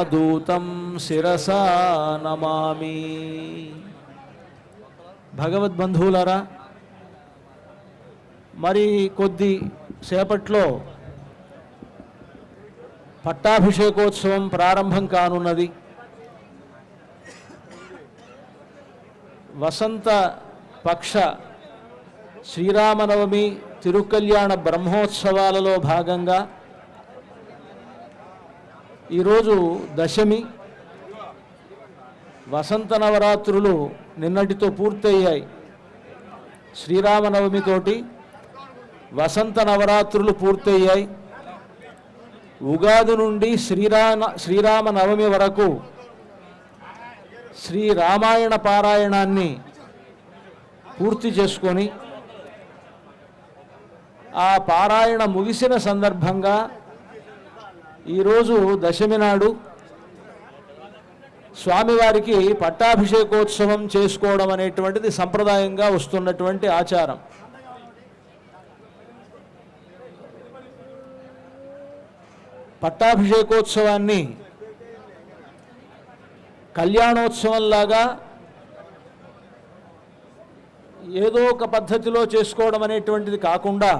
దూతం శిరసా నమామి. భగవద్బంధువులారా మరి కొద్ది సేపట్లో పట్టాభిషేకోత్సవం ప్రారంభం కానున్నది. వసంత పక్ష శ్రీరామనవమి తిరుకల్యాణ బ్రహ్మోత్సవాలలో భాగంగా ఈరోజు దశమి. వసంత నవరాత్రులు నిన్నటితో పూర్తయ్యాయి. శ్రీరామనవమితోటి వసంత నవరాత్రులు పూర్తయ్యాయి. ఉగాది నుండి శ్రీరామ శ్రీరామ నవమి వరకు శ్రీరామాయణ పారాయణాన్ని పూర్తి చేసుకొని ఆ పారాయణ ముగిసిన సందర్భంగా ఈరోజు దశమి నాడు స్వామివారికి పట్టాభిషేకోత్సవం చేసుకోవడం అనేటువంటిది సంప్రదాయంగా వస్తున్నటువంటి ఆచారం. పట్టాభిషేకోత్సవాన్ని కళ్యాణోత్సవంలాగా ఏదో ఒక పద్ధతిలో చేసుకోవడం అనేటువంటిది కాకుండా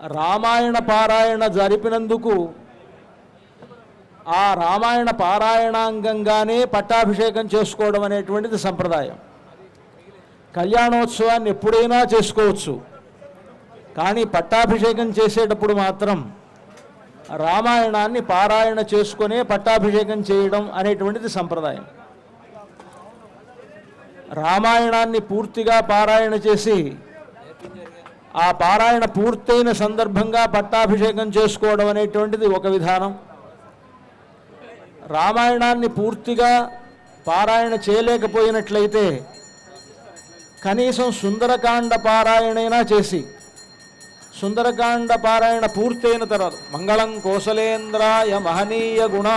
రామాయణ పారాయణ జరిపినందుకు ఆ రామాయణ పారాయణాంగంగానే పట్టాభిషేకం చేసుకోవడం అనేటువంటిది సంప్రదాయం. కళ్యాణోత్సవాన్ని ఎప్పుడైనా చేసుకోవచ్చు. కానీ పట్టాభిషేకం చేసేటప్పుడు మాత్రం రామాయణాన్ని పారాయణ చేసుకునే పట్టాభిషేకం చేయడం అనేటువంటిది సంప్రదాయం. రామాయణాన్ని పూర్తిగా పారాయణ చేసి ఆ పారాయణ పూర్తయిన సందర్భంగా పట్టాభిషేకం చేసుకోవడం అనేటువంటిది ఒక విధానం. రామాయణాన్ని పూర్తిగా పారాయణ చేయలేకపోయినట్లయితే కనీసం సుందరకాండ పారాయణైనా చేసి సుందరకాండ పారాయణ పూర్తయిన తర్వాత మంగళం కోసలేంద్రాయ మహనీయ గుణ